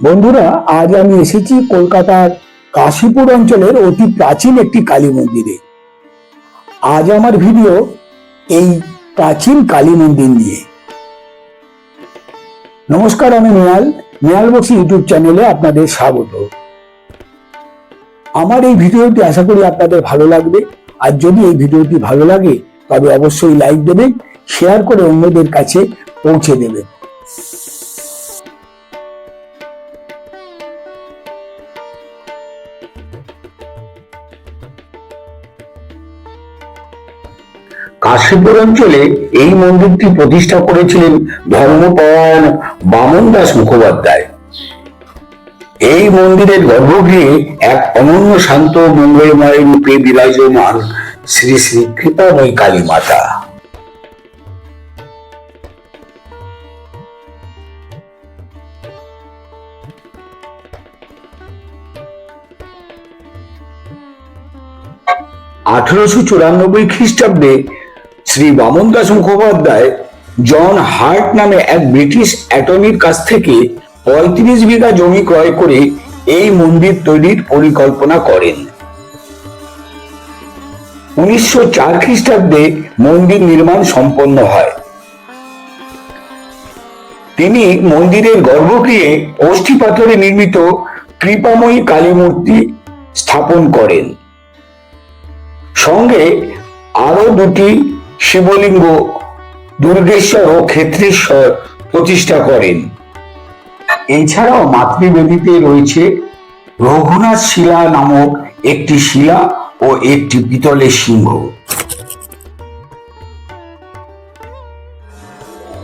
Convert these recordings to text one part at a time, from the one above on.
বন্ধুরা, আজ আমি এসেছি কলকাতার কাশীপুর অঞ্চলের অতি প্রাচীন একটি কালী মন্দিরে। আজ আমার ভিডিও এই প্রাচীন কালী মন্দির নিয়ে। নমস্কার, আমি মেয়াল। মেয়াল বক্সি ইউটিউব চ্যানেলে আপনাদের স্বাগত। আমার এই ভিডিওটি আশা করি আপনাদের ভালো লাগবে। আর যদি এই ভিডিওটি ভালো লাগে, তবে অবশ্যই লাইক দেবেন, শেয়ার করে অন্যদের কাছে পৌঁছে দেবেন। কাশীপুর অঞ্চলে এই মন্দিরটি প্রতিষ্ঠা করেছিলেন ধর্মপরায়ণ বামন দাস মুখোপাধ্যায়। এই মন্দিরের গর্ভগৃহে এক অনন্য শান্ত মঙ্গলময় রূপে বিরাজমান শ্রী শ্রী কৃপাময়ী কালী মাতা। আঠারোশো চুরানব্বই খ্রিস্টাব্দে শ্রী বামন দাস মুখোপাধ্যায় জন হার্ট নামে এক ব্রিটিশ অ্যাটর্নির কাছ থেকে পঁয়ত্রিশ বিঘা জমি ক্রয় করে এই মন্দির তৈরির পরিকল্পনা করেন। উনিশশো চার খ্রিস্টাব্দে মন্দির নির্মাণ সম্পন্ন হয়। তিনি মন্দিরের গর্ভগৃহে অস্থি পাথরে নির্মিত কৃপাময়ী কালী মূর্তি স্থাপন করেন। সঙ্গে আরও দুটি শিবলিঙ্গ দুর্গেশ্বর ও ক্ষেত্রেশ্বর প্রতিষ্ঠা করেন। এছাড়াও মাতৃবেদীতে রয়েছে রঘুনাথ শিলা নামক একটি শিলা ও একটি পিতলের সিংহ।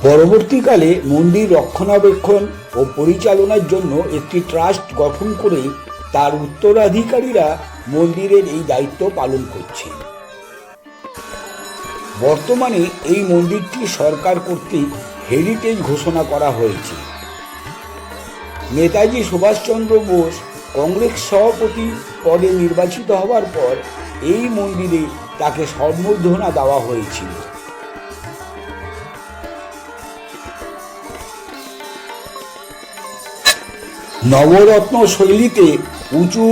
পরবর্তীকালে মন্দির রক্ষণাবেক্ষণ ও পরিচালনার জন্য একটি ট্রাস্ট গঠন করে তার উত্তরাধিকারীরা মন্দিরের এই দায়িত্ব পালন করছে বর্তমানে এই মন্দিরটি সরকার কর্তৃক হেরিটেজ ঘোষণা করা হয়েছে। নেতাজি সুভাষচন্দ্র বোস কংগ্রেস সভাপতি পদে নির্বাচিত হওয়ার পর এই মন্দিরে তাকে সম্বর্ধনা দেওয়া হয়েছিল। নবরত্ন শৈলীতে উঁচু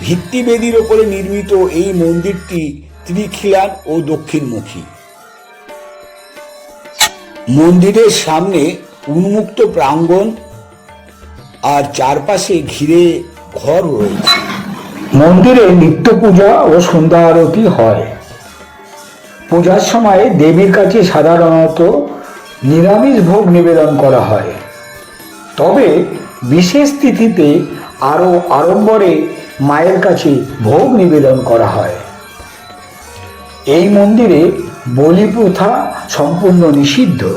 ভিত্তিবেদির ওপরে নির্মিত এই মন্দিরটি ত্রিখিলান ও দক্ষিণমুখী। মন্দিরের সামনে উন্মুক্ত প্রাঙ্গণ আর চারপাশে ঘিরে ঘর রয়েছে। মন্দিরে নিত্য পূজা ও সন্ধ্যা আরতি হয়। পূজার সময় দেবীর কাছে সাধারণত নিরামিষ ভোগ নিবেদন করা হয়। তবে বিশেষ তিথিতে আরও আড়ম্বরে মায়ের কাছে ভোগ নিবেদন করা হয়। এই মন্দিরে বলি প্রথা সম্পূর্ণ নিষিদ্ধ।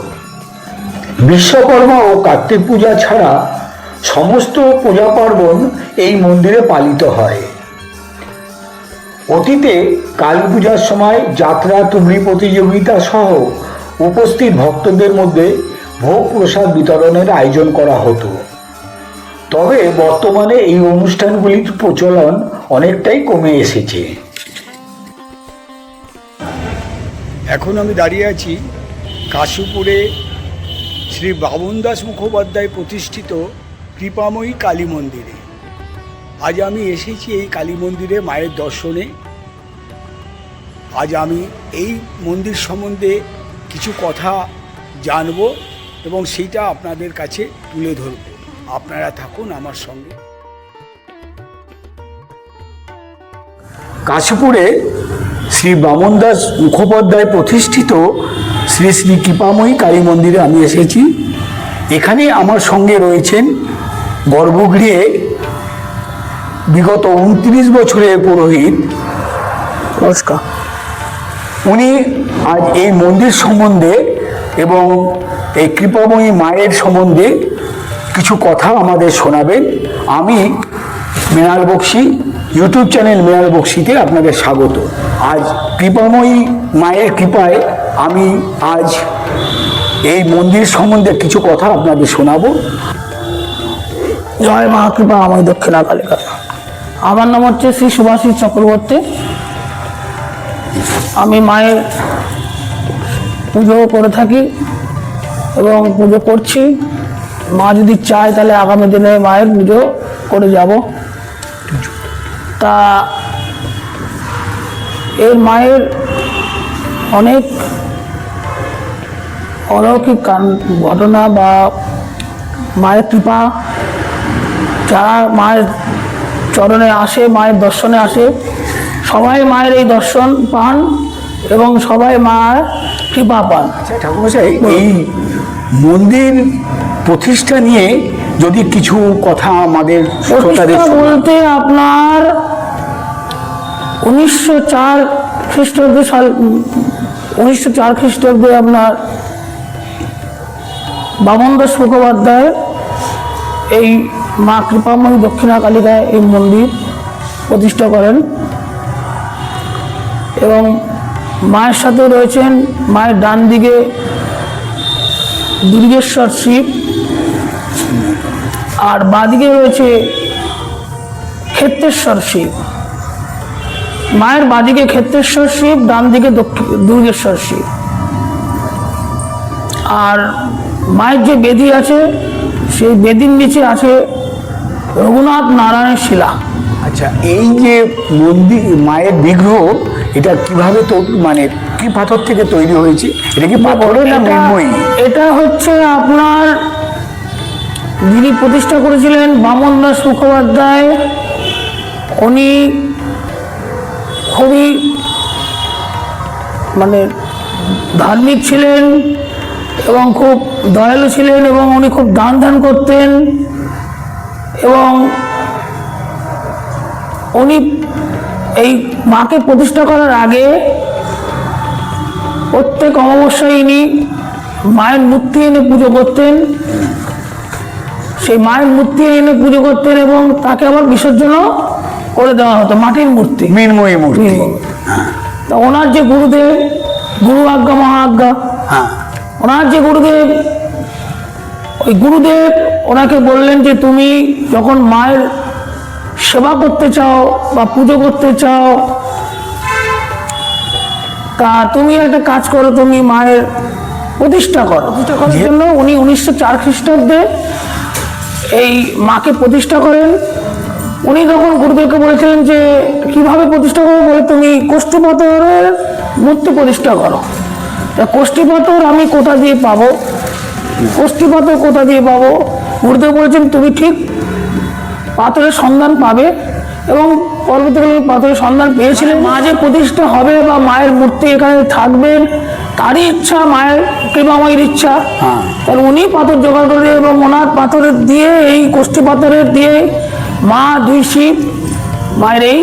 বিশ্বকর্মা ও কার্তিক পূজা ছাড়া সমস্ত পূজা পার্বণ এই মন্দিরে পালিত হয়। অতীতে কালী পূজার সময় যাত্রা, তুবড়ি প্রতিযোগিতা সহ উপস্থিত ভক্তদের মধ্যে ভোগ প্রসাদ বিতরণের আয়োজন করা হতো। তবে বর্তমানে এই অনুষ্ঠানগুলির প্রচলন অনেকটাই কমে এসেছে। এখন আমি দাঁড়িয়ে আছি কাশীপুরে শ্রী বাবন দাস মুখোপাধ্যায় প্রতিষ্ঠিত কৃপাময়ী কালী মন্দিরে। আজ আমি এসেছি এই কালী মন্দিরে মায়ের দর্শনে। আজ আমি এই মন্দির সম্বন্ধে কিছু কথা জানব এবং সেইটা আপনাদের কাছে তুলে ধরব। আপনারা থাকুন আমার সঙ্গে। কাশীপুরে শ্রী বামন দাস মুখোপাধ্যায় প্রতিষ্ঠিত শ্রী শ্রী কৃপাময়ী কালী মন্দিরে আমি এসেছি। এখানে আমার সঙ্গে রয়েছেন গর্ভগৃহে বিগত উনত্রিশ বছরের পুরোহিত। নমস্কার। উনি আজ এই মন্দির সম্বন্ধে এবং এই কৃপাময়ী মায়ের সম্বন্ধে কিছু কথা আমাদের শোনাবেন। আমি মৃণাল বক্সি ইউটিউব চ্যানেল মৃণাল বক্সিতে আপনাদের স্বাগত। আজ কৃপাময়ী মায়ের কৃপায় আমি আজ এই মন্দির সম্বন্ধে কিছু কথা আপনাদের শোনাবো। জয় মা কৃপা আমার দক্ষিণা কালিকা আমার নাম হচ্ছে শ্রী সুভাষিস চক্রবর্তী। আমি মায়ের পুজো করে থাকি এবং পুজো করছি। মা যদি চায় তাহলে আগামী দিনে মায়ের পুজো করে যাব। তা এর মায়ের অনেক অলৌকিক ঘটনা বা মায়ের কৃপা, যারা মায়ের চরণে আসে, মায়ের দর্শনে আসে, সবাই মায়ের এই দর্শন পান এবং সবাই মায়ের কৃপা পান। আচ্ছা ঠাকুরমশাই, এই মন্দির প্রতিষ্ঠা নিয়ে যদি কিছু কথা আমাদের শ্রোতাদের বলতে আপনার উনিশশো চার খ্রিস্টাব্দে সাল উনিশশো চার খ্রিস্টাব্দে আপনার বামন দাস মুখোপাধ্যায় এই মা কৃপাময়ী দক্ষিণা কালিকায় এই মন্দির প্রতিষ্ঠা করেন এবং মায়ের সাথে রয়েছেন মায়ের ডান দিকে দুর্গেশ্বর শিব আর বাদিকে রয়েছে ক্ষেত্রেশ্বর শিব। মায়ের বাদিকে ক্ষেত্রেশ্বর শিব ডান দিকে দুর্গেশ্বর শিব। আর মায়ের যে বেদি আছে সেই বেদির নিচে আছে রঘুনাথ নারায়ণের শিলা। আচ্ছা এই যে মন্দির মায়ের বিগ্রহ এটা কীভাবে তো মানে কি পাথর থেকে তৈরি হয়েছে? এটা কি পাথরে না মৃন্ময়ী এটা হচ্ছে আপনার যিনি প্রতিষ্ঠা করেছিলেন বামন দাস মুখোপাধ্যায় উনি খুবই মানে ধার্মিক ছিলেন এবং খুব দয়ালু ছিলেন এবং উনি খুব দান ধ্যান করতেন এবং উনি এই মাকে প্রতিষ্ঠা করার আগে প্রত্যেক অমাবস্যায় ইনি মায়ের মূর্তি এনে পুজো করতেন। সেই মায়ের মূর্তি এনে পুজো করতেন এবং তাকে আবার বিসর্জনও করে দেওয়া হতো মাটির মূর্তি। মৃন্ময়ী মূর্তি। তা ওনার যে গুরুদেব গুরু আজ্ঞা মহা আজ্ঞা হ্যাঁ। ওনার যে গুরুদেব ওই গুরুদেব ওনাকে বললেন যে তুমি যখন মায়ের সেবা করতে চাও বা পুজো করতে চাও তা তুমি একটা কাজ করো তুমি মায়ের প্রতিষ্ঠা করো। প্রতিষ্ঠা করার জন্য উনি উনিশশো চার খ্রিস্টাব্দে এই মাকে প্রতিষ্ঠা করেন। উনি তখন গুরুদেবকে বলেছিলেন যে, কীভাবে প্রতিষ্ঠা করব বলে? তুমি কোষ্ঠী পাথরের মূর্তি প্রতিষ্ঠা করো। তা কোষ্ঠী পাথর আমি কোথা দিয়ে পাবো? কোষ্ঠী পাথর কোথা দিয়ে পাবো? গুরুদেব বলেছেন, তুমি ঠিক পাথরের সন্ধান পাবে এবং পরবর্তীকালে পাথরের সন্ধান পেয়েছিলেন মা যে প্রতিষ্ঠা হবে বা মায়ের মূর্তি এখানে থাকবেন তারই ইচ্ছা মায়ের কৃপাময়ের ইচ্ছা। হ্যাঁ। তাহলে উনি পাথর জোগাড় করে এবং ওনার পাথরের দিয়ে এই কোষ্ঠী পাথরের দিয়ে মা দুই শিব মায়ের এই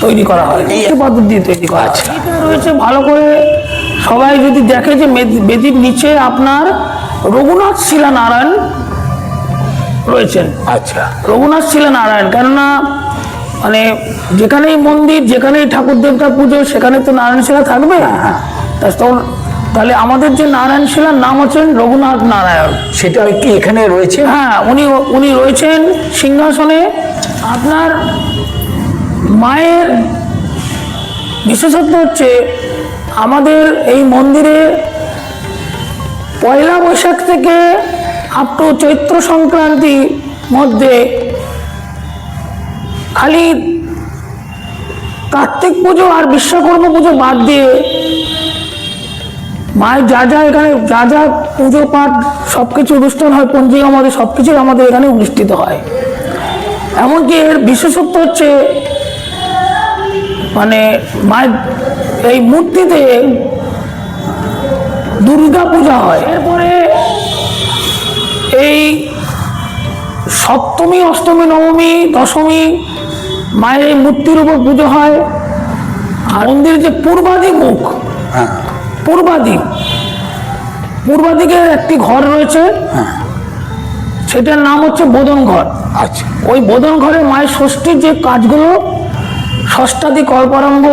তৈরি করা হয়। কোষ্ঠী পাথর দিয়ে তৈরি করা আছে রয়েছে ভালো করে সবাই যদি দেখে যে বেদির নিচে আপনার রঘুনাথ শিলা নারায়ণ রয়েছেন। আচ্ছা। রঘুনাথ শিলা নারায়ণ কেননা মানে যেখানেই মন্দির যেখানেই ঠাকুর দেবতার পুজো সেখানে তো নারায়ণ শিলা থাকবে। তা তো- তাহলে আমাদের যে নারায়ণ শিলার নাম হচ্ছেন রঘুনাথ নারায়ণ। সেটা কি এখানে রয়েছে? হ্যাঁ উনি উনি রয়েছেন সিংহাসনে আপনার মায়ের বিশেষত্ব হচ্ছে আমাদের এই মন্দিরে পয়লা বৈশাখ থেকে আপ টু চৈত্র সংক্রান্তি মধ্যে খালি কার্তিক পুজো আর বিশ্বকর্মা পুজো বাদ দিয়ে মায়ের যা যা এখানে যা যা পুজো পাঠ সব কিছু অনুষ্ঠান হয়, পঞ্জিকা আমাদের সব কিছুই আমাদের এখানে অনুষ্ঠিত হয়। এমনকি এর বিশেষত্ব হচ্ছে মানে মায়ের এই মূর্তিতে দুর্গা পূজা হয়। এরপরে এই সপ্তমী, অষ্টমী, নবমী, দশমী মায়ের এই মূর্তির উপর পুজো হয়। আর মন্দিরের যে পূর্বাদিক মুখ হ্যাঁ। পূর্বাদিক। পূর্বাদিকে একটি ঘর রয়েছে। সেটার নাম হচ্ছে বোধন ঘর। আচ্ছা। ওই বোধন ঘরে মায়ের ষষ্ঠীর যে কাজগুলো ষষ্ঠাদি কল্পারম্ভ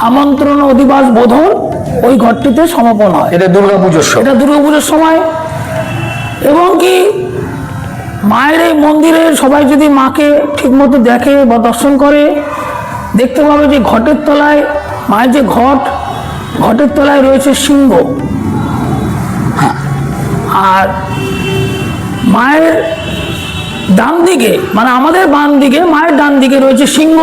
আমন্ত্রণ অধিবাস বোধন ওই ঘরটিতে সমাপন হয়। এটা দুর্গা পুজোর সময়। এটা দুর্গা পুজোর সময়। এবং কি মায়ের এই মন্দিরে সবাই যদি মাকে ঠিকমতো দেখে বা দর্শন করে দেখতে পাবে যে ঘটের তলায় মায়ের যে ঘট ঘটের তলায় রয়েছে সিংহ। আর মায়ের ডান দিকে মানে আমাদের বাম দিকে মায়ের ডান দিকে রয়েছে সিংহ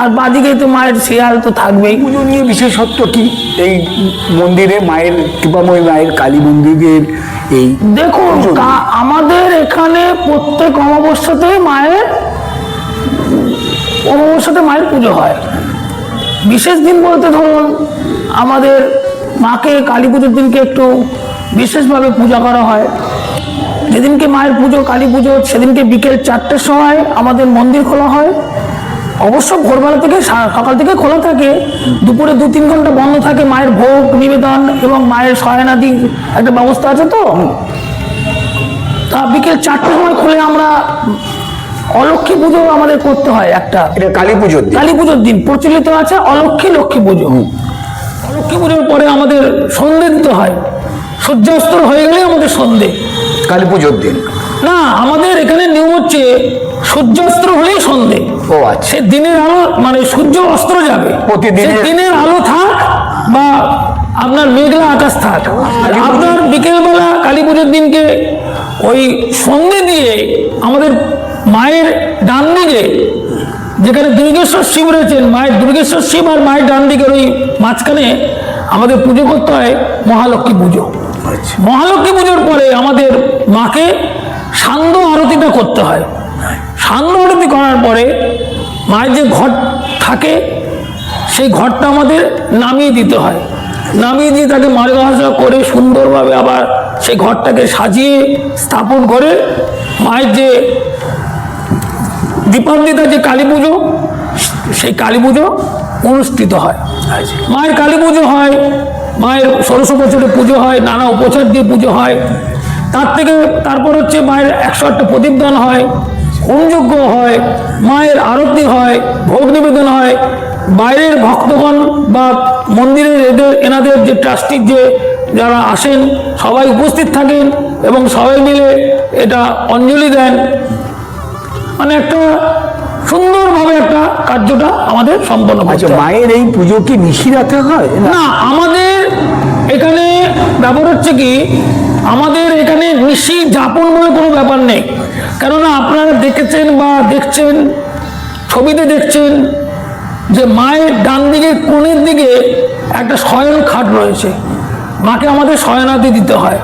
আর বাদিকে তো মায়ের শিয়াল তো থাকবেই। পুজো নিয়ে বিশেষত্ব কি? এই মন্দিরে মায়ের কৃপাময় মায়ের কালী মন্দিরের এই দেখুন আমাদের এখানে প্রত্যেক অমাবস্যাতে মায়ের অমাবস্যাতে মায়ের পুজো হয়। বিশেষ দিন বলতে ধরুন আমাদের মাকে কালী পুজোর দিনকে একটু বিশেষভাবে পূজা করা হয়। যেদিনকে মায়ের পুজো কালী পুজো সেদিনকে বিকেল চারটের সময় আমাদের মন্দির খোলা হয়। অবশ্য ভোরবেলা থেকে সকাল থেকে খোলা থাকে। দুপুরে দু তিন ঘণ্টা বন্ধ থাকে। মায়ের ভোগ নিবেদন এবং মায়ের শয়নাদির একটা ব্যবস্থা আছে তো? তা বিকেল চারটের সময় খুলে আমরা অলক্ষ্মী পুজো আমাদের করতে হয় একটা। কালী পুজোর দিন। কালী পুজোর দিন প্রচলিত আছে অলক্ষ্মী লক্ষ্মী পুজো। পুজোর পরে আমাদের সন্ধে দিতে হয়। সূর্যাস্ত হয়ে গেলে আমাদের সন্ধে। কালী পুজোর দিন। না আমাদের এখানে নিয়ম হচ্ছে সূর্যাস্ত হলেই সন্ধে। ও আচ্ছা। দিনের আলো মানে সূর্য অস্ত্র যাবে। সে দিনের আলো থাক বা আপনার মেঘলা আকাশ থাক। আপনার বিকেলবেলা কালী পুজোর দিনকে ওই সন্ধে দিয়ে আমাদের মায়ের ডান দিকে যেখানে দুর্গেশ্বর শিব রয়েছেন মায়ের দুর্গেশ্বর শিব আর মায়ের ডান দিকের ওই মাঝখানে আমাদের পুজো করতে হয় মহালক্ষ্মী পুজো। আচ্ছা। মহালক্ষ্মী পুজোর পরে আমাদের মাকে সান্ধ্য আরতিটা করতে হয়। সান্ধ্য আরতি করার পরে মায়ের যে ঘট থাকে সেই ঘরটা আমাদের নামিয়ে দিতে হয়। নামিয়ে দিয়ে তাকে মার্গহাসা করে সুন্দরভাবে আবার সেই ঘরটাকে সাজিয়ে স্থাপন করে মায়ের যে দীপান্বিতা যে কালী পুজো, সেই কালী পুজো অনুষ্ঠিত হয়। মায়ের কালী পুজো হয়, মায়ের ষোড়শ বছরে পুজো হয়, নানা উপচার দিয়ে পুজো হয়। তার থেকে তারপর হচ্ছে মায়ের একশো আটটা প্রদীপদান হয়, হোমযজ্ঞ হয়, মায়ের আরতি হয়, ভোগ নিবেদন হয়। বাইরের ভক্তগণ বা মন্দিরের এদের এনাদের যে ট্রাস্টির যে যারা আসেন, সবাই উপস্থিত থাকেন এবং সবাই মিলে এটা অঞ্জলি দেন। মানে একটা সুন্দরভাবে একটা কার্যটা আমাদের সম্পন্ন আচ্ছা মায়ের এই পুজো কি নিশিরাতে হয়? না। না আমাদের এখানে ব্যাপার হচ্ছে কি আমাদের এখানে নিশি যাপন বলে কোনো ব্যাপার নেই। কেননা আপনারা দেখেছেন বা দেখছেন ছবিতে দেখছেন যে মায়ের ডান দিকে কোণের দিকে একটা শয়ন খাট রয়েছে। মাকে আমাদের শয়নাদি দিতে হয়।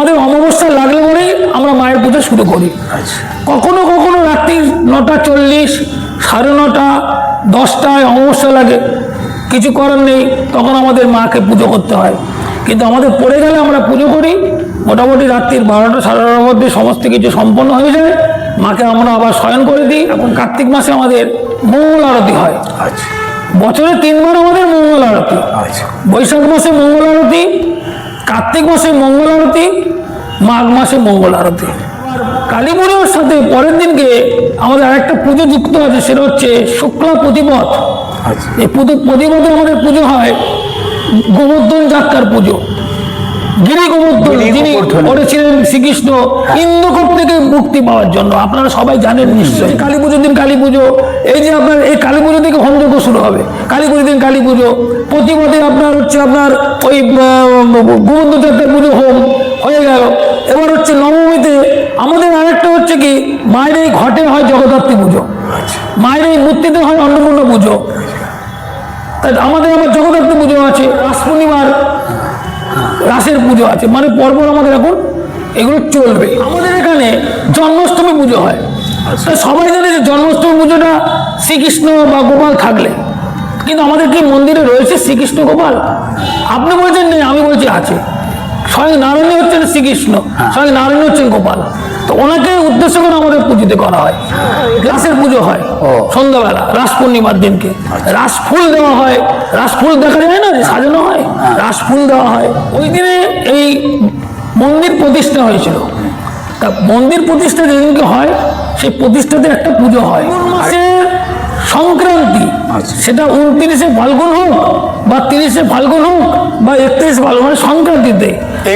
আমাদের অমাবস্যা লাগলে পরেই আমরা মায়ের পুজো শুরু করি। আচ্ছা। কখনো কখনো রাত্রি নটা চল্লিশ সাড়ে নটা দশটায় অমাবস্যা লাগে। কিছু করার নেই তখন আমাদের মাকে পুজো করতে হয়। কিন্তু আমাদের পড়ে গেলে আমরা পুজো করি। মোটামুটি রাত্রির বারোটা সাড়ে বারোটার মধ্যে সমস্ত কিছু সম্পন্ন হয়ে যায়। মাকে আমরা আবার শয়ন করে দিই। এখন কার্তিক মাসে আমাদের মঙ্গল আরতি হয়। আচ্ছা। বছরে তিনবার আমাদের মঙ্গল আরতি। আচ্ছা। বৈশাখ মাসে মঙ্গল আরতি কার্তিক মাসে মঙ্গল আরতি মাঘ মাসে মঙ্গল আরতি। কালী পুজোর সাথে পরের দিনকে আমাদের আরেকটা পুজো যুক্ত আছে সেটা হচ্ছে শুক্লা প্রতিপথ আচ্ছা। এই পুজো প্রতিপদে আমাদের পুজো হয় গোবর্ধন যাত্রার পুজো। গিরি গোবর্ধন যিনি গোবর্ধন। করেছিলেন শ্রীকৃষ্ণ ইন্দ্রকূট থেকে মুক্তি পাওয়ার জন্য। আপনারা সবাই জানেন নিশ্চয়ই। কালী পুজোর দিন কালী পুজো এই যে আপনার এই কালী পুজো থেকে হোমযজ্ঞ শুরু হবে। কালী পুজোর দিন কালী পুজো। প্রতিপদে আপনার হচ্ছে আপনার ওই যাত্রার পুজো হোম হয়ে গেল। এবার হচ্ছে নবমীতে আমাদের আরেকটা হচ্ছে কি মায়ের এই ঘটে হয় জগদ্ধাত্রী পুজো। মায়ের এই মূর্তিতে হয় অন্নপূর্ণা পুজো। তাই আমাদের আবার জগদ্ধাত্রী পুজো আছে। রাস পূর্ণিমার রাসের পুজো আছে। মানে পরপর আমাদের এখন এগুলো চলবে। আমাদের এখানে জন্মাষ্টমী পুজো হয়। তা সবাই জানে যে জন্মাষ্টমী পুজোটা শ্রীকৃষ্ণ বা গোপাল থাকলে। কিন্তু আমাদের কি মন্দিরে রয়েছে শ্রীকৃষ্ণ গোপাল? আপনি বলছেন নেই আমি বলছি আছে। স্বয়ং নারায়ণ হচ্ছেন শ্রীকৃষ্ণ। স্বয়ং নারায়ণ হচ্ছেন গোপাল। তো ওনাকে উদ্দেশ্য করে আমাদের পুজোতে করা হয়। রাসের পুজো হয়। সন্ধ্যাবেলা রাস পূর্ণিমার দিনকে। রাস ফুল দেওয়া হয়। রাস ফুল দেখা যায় না? সাজানো হয়? রাস ফুল দেওয়া হয়। ওই দিনে এই মন্দির প্রতিষ্ঠা হয়েছিল। তা মন্দির প্রতিষ্ঠা যেদিনকে হয় সেই প্রতিষ্ঠাতে একটা পুজো হয়। মাসের সংক্রান্তি। আচ্ছা। সেটা উনত্রিশে ফাল্গুন হোক বা তিরিশে ফাল্গুন হোক বা একত্রিশে ফাল্গুন মানে সংক্রান্তিতে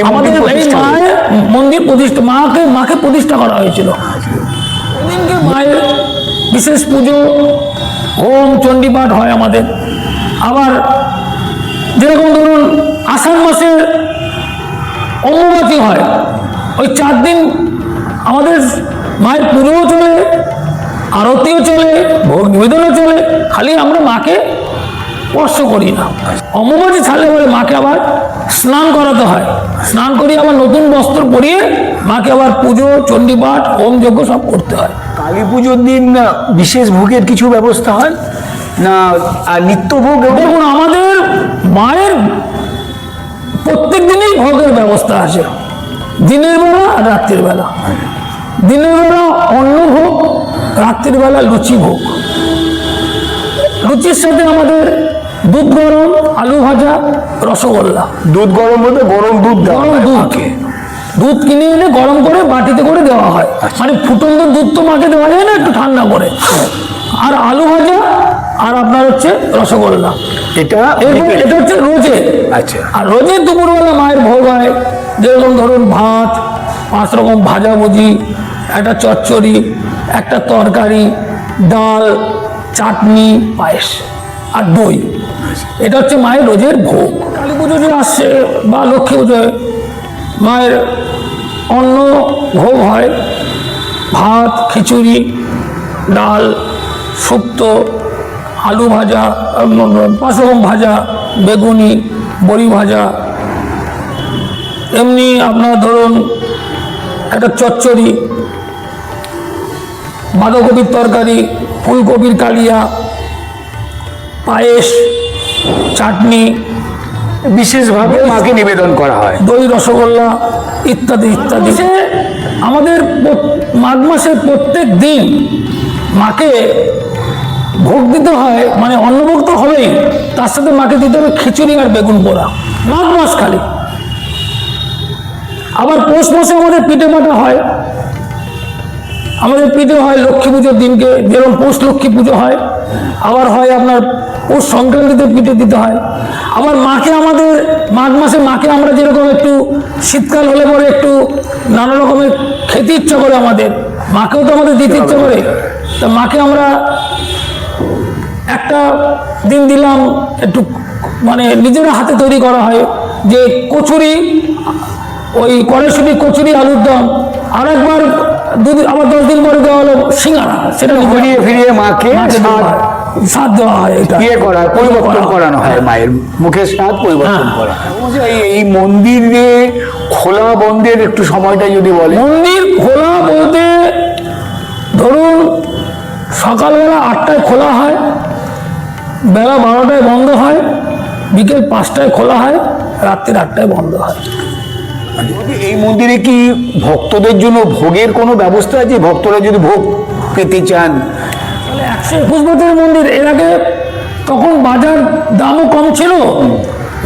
আমাদের এই। মায়ের মন্দির প্রতিষ্ঠা মাকে মাকে প্রতিষ্ঠা করা হয়েছিল। ওদিনকে মায়ের বিশেষ পুজো হোম চণ্ডীপাঠ হয় আমাদের। আবার যেরকম ধরুন আষাঢ় মাসে অম্বুবাচী হয় ওই চার দিন আমাদের মায়ের পুজোও চলে আরতিও চলে ভোগ নিবেদনও চলে খালি আমরা মাকে স্পর্শ করি না। অম্বুবাচী ছাড়লে বলে মাকে আবার স্নান করাতে হয়। স্নান করিয়ে আবার নতুন বস্ত্র পরিয়ে মাকে আবার পুজো চণ্ডীপাঠ হোম যজ্ঞ সব করতে হয়। কালী পুজোর দিন বিশেষ ভোগের কিছু ব্যবস্থা হয়? না আর নিত্য ভোগ এবং দেখুন আমাদের মায়ের প্রত্যেক দিনেই ভোগের ব্যবস্থা আছে। দিনের বেলা আর রাত্রির বেলা। দিনের বেলা অন্ন ভোগ রাত্রির বেলা লুচি ভোগ। লুচির সাথে আমাদের দুধ গরম আলু ভাজা রসগোল্লা। দুধ গরম বলতে গরম দুধ দেওয়া গরম হয়। দুধ। দুধ কিনে এনে গরম করে বাটিতে করে দেওয়া হয়। মানে ফুটন্ত দুধ তো মাকে দেওয়া যায় না একটু ঠান্ডা করে। আর আলু ভাজা আর আপনার হচ্ছে রসগোল্লা। এটা এটা হচ্ছে রোজে। আচ্ছা। আর রোজে দুপুরবেলা মায়ের ভোগ হয়। যেরকম ধরুন ভাত পাঁচ রকম ভাজাভুজি একটা চচ্চড়ি একটা তরকারি ডাল চাটনি পায়েস। আর দই এটা হচ্ছে মায়ের রোজের ভোগ। কালী পুজো যে আসছে, বা লক্ষ্মী পুজোয় মায়ের অন্ন ভোগ হয়। ভাত, খিচুড়ি, ডাল, শুক্তো, আলু ভাজা রকম ভাজা, বেগুনি, বড়ি ভাজা। এমনি আপনার ধরুন একটা চচ্চড়ি, বাঁধাকপির তরকারি, ফুলকপির কালিয়া পায়েস চাটনি বিশেষভাবে মাকে নিবেদন করা হয়। দই রসগোল্লা ইত্যাদি ইত্যাদি। সে আমাদের মাঘ মাসের প্রত্যেক দিন মাকে ভোগ দিতে হয় মানে অন্নভোগ তো হবেই তার সাথে মাকে দিতে হবে খিচুড়ি আর বেগুন পোড়া মাঘ মাস খালি। আবার পৌষ মাসে আমাদের পিঠে পাটা হয়। আমাদের পিঠে হয় লক্ষ্মী পুজোর দিনকে যেরকম পৌষ লক্ষ্মী পুজো হয় আবার হয় আপনার পৌষ সংক্রান্তিতে পিঠে দিতে হয়। আবার মাকে আমাদের মাঘ মাসে মাকে আমরা যেরকম একটু শীতকাল হলে পরে একটু নানা রকমের খেতে ইচ্ছা করে আমাদের। মাকেও তো আমাদের দিতে ইচ্ছা করে। তা মাকে আমরা একটা দিন দিলাম একটু মানে নিজের হাতে তৈরি করা হয় যে কচুরি ওই কড়াইশুটি কচুরি আলুর দম আর একবার দুদিন আবার দশ দিন পরে দেওয়া হলো সিঙ্গারা সেটা ঘুরিয়ে ফিরিয়ে মাকে স্বাদ হয়। দেওয়া হয় এটা। ইয়ে করা পরিবর্তন করানো হয় মায়ের মুখের স্বাদ পরিবর্তন হ্যাঁ। করা। এই মন্দিরে খোলা বন্ধের একটু সময়টা যদি বলে মন্দির খোলা বলতে ধরুন সকালবেলা আটটায় খোলা হয় বেলা বারোটায় বন্ধ হয় বিকেল পাঁচটায় খোলা হয় রাত্রির আটটায় বন্ধ হয়। এই মন্দিরে কি ভক্তদের জন্য ভোগের কোনো ব্যবস্থা আছে? ভক্তরা যদি ভোগ পেতে চান তাহলে একশো মন্দির, এর আগে তখন বাজার দামও কম ছিল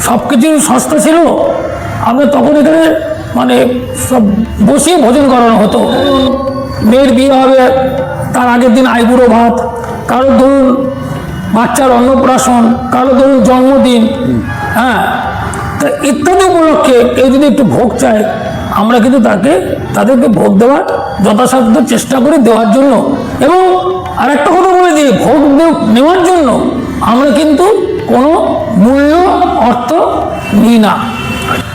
সব কিছু সস্তা ছিল। আমরা তখন এখানে মানে সব বসিয়ে ভোজন করানো হতো। মেয়ের বিয়ে হবে, তার আগের দিন আইবুড়ো ভাত কারও ধরুন বাচ্চার অন্নপ্রাশন কারও ধরুন জন্মদিন হ্যাঁ। তা ইত্যাদি উপলক্ষে কেউ যদি একটু ভোগ চায়, আমরা কিন্তু তাকে, তাদেরকে ভোগ দেওয়ার যথাসাধ্য চেষ্টা করি দেওয়ার জন্য। এবং আরেকটা কথা বলে দিই, ভোগ নেওয়ার জন্য আমরা কিন্তু কোনো মূল্য, অর্থ নিই না।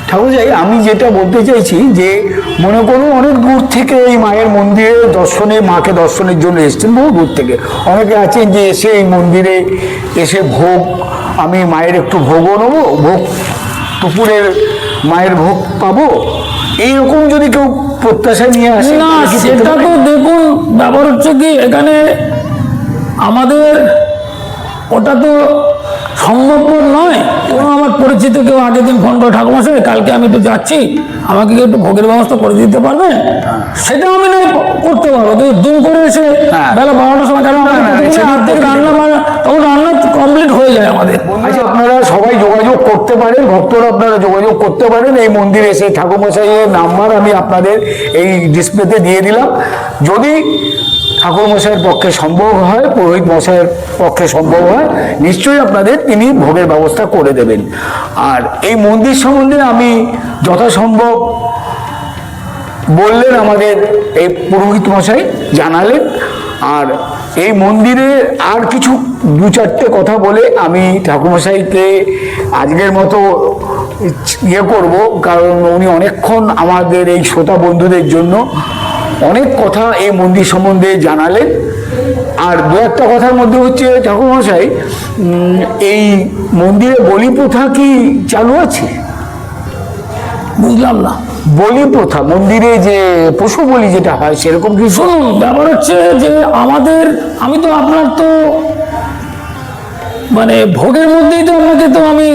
ঠাকুরজাই আমি যেটা বলতে চাইছি যে, মনে করুন অনেক দূর থেকে এই মায়ের মন্দিরে দর্শনে, মাকে দর্শনের জন্য এসেছেন, বহু দূর থেকে। অনেকে আছেন যে এসে এই মন্দিরে এসে ভোগ, আমি মায়ের একটু ভোগও নেব, ভোগ, দুপুরের মায়ের ভোগ পাবো এইরকম যদি কেউ প্রত্যাশা নিয়ে আসে না সেটা তো দেখুন ব্যাপার হচ্ছে কি এখানে আমাদের ওটা তো সম্ভবপর নয় এবং আমার পরিচিত কেউ আগের দিন ফোন করে ঠাকুমাশাই কালকে আমি তো যাচ্ছি। আমাকে কি একটু ভোগের ব্যবস্থা করে দিতে পারবে? সেটা আমি না করতে পারব কিন্তু দুম করে এসে হ্যাঁ। বেলা বারোটার সময় কেন রান্না বান্না তখন রান্না কমপ্লিট হয়ে যায় আমাদের। আচ্ছা আপনারা সবাই যোগাযোগ করতে পারেন ভক্তরা আপনারা যোগাযোগ করতে পারেন এই মন্দিরে এসে ঠাকুরমশাইয়ের নাম্বার আমি আপনাদের এই ডিসপ্লেতে দিয়ে দিলাম। যদি ঠাকুরমশাইয়ের পক্ষে সম্ভব হয়, পুরোহিত মশাইয়ের পক্ষে সম্ভব হয়, নিশ্চয়ই আপনাদের তিনি ভোগের ব্যবস্থা করে দেবেন। আর এই মন্দির সম্বন্ধে আমি যথাসম্ভব বললেন আমাদের এই পুরোহিত মশাই, জানালেন। আর এই মন্দিরে আর কিছু দু চারটে কথা বলে আমি ঠাকুমশাইকে আজকের মতো ইয়ে করব, কারণ উনি অনেকক্ষণ আমাদের এই শ্রোতা বন্ধুদের জন্য অনেক কথা এই মন্দির সম্বন্ধে জানালেন। আর দু একটা কথার মধ্যে হচ্ছে ঠাকুরমশাই উম, এই মন্দিরে বলি প্রথা কি চালু আছে? বুঝলাম না। বলি প্রথা মন্দিরে যে পশু বলি যেটা হয় সেরকম কি? শুনুন ব্যাপার হচ্ছে যে আমাদের আমি তো আপনার তো মানে ভোগের মধ্যেই তো আপনাকে তো আমি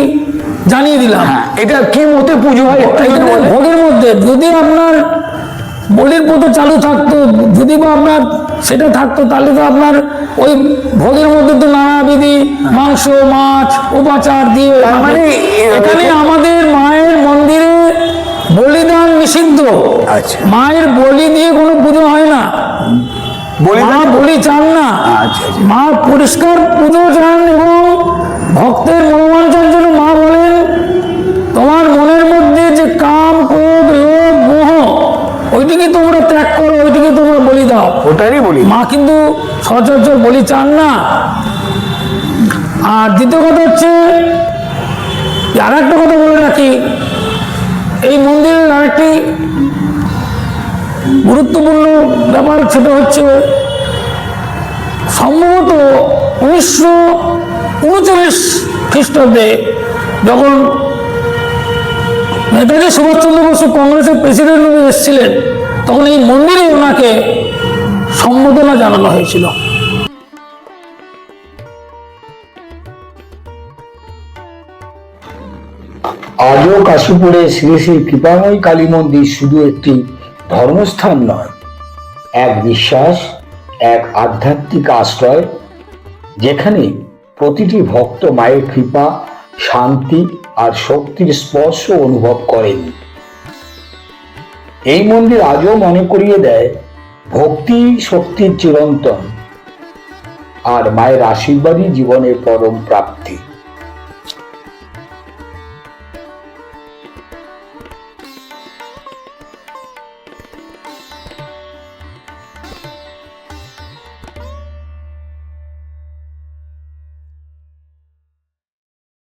জানিয়ে দিলাম। হ্যাঁ এটা কি মতে পুজো হয়। ভোগের মধ্যে। যদি আপনার বলির পথ চালু থাকতো যদি বা আপনার সেটা থাকতো তাহলে তো আপনার ওই ভোগের মধ্যে তো নানাবিধি মাংস মাছ উপাচার দিয়ে মানে এখানে আমাদের মায়ের মন্দিরে বলিদান নিষিদ্ধ আচ্ছা। মায়ের বলি দিয়ে কোনো পুজো হয় না বলি মা বলি চান না আচ্ছা, আচ্ছা। মা পরিষ্কার পুজো চান এবং ভক্তের ওইটিকে তোমরা ত্যাগ করো ওইটিকে তোমরা বলি দাও। ওটারই বলি। মা কিন্তু সচরাচর বলি চান না। আর দ্বিতীয় কথা হচ্ছে আর একটা কথা বলে রাখি এই মন্দিরের আরেকটি গুরুত্বপূর্ণ ব্যাপার সেটা হচ্ছে সম্ভবত উনিশশো উনচল্লিশ খ্রিস্টাব্দে যখন নেতাজি সুভাষচন্দ্র বসু কংগ্রেসের প্রেসিডেন্ট হয়ে এসেছিলেন তখন এই মন্দিরে ওনাকে সম্বোধনা জানানো হয়েছিল। আজও কাশীপুরে শ্রী শ্রী কৃপাময়ী কালী মন্দির শুধু একটি ধর্মস্থান নয়, এক বিশ্বাস, এক আধ্যাত্মিক আশ্রয়, যেখানে প্রতিটি ভক্ত মায়ের কৃপা, শান্তি আর শক্তির স্পর্শ অনুভব করেন। এই মন্দির আজও মনে করিয়ে দেয় ভক্তি শক্তির চিরন্তন। আর মায়ের আশীর্বাদই জীবনের পরম প্রাপ্তি।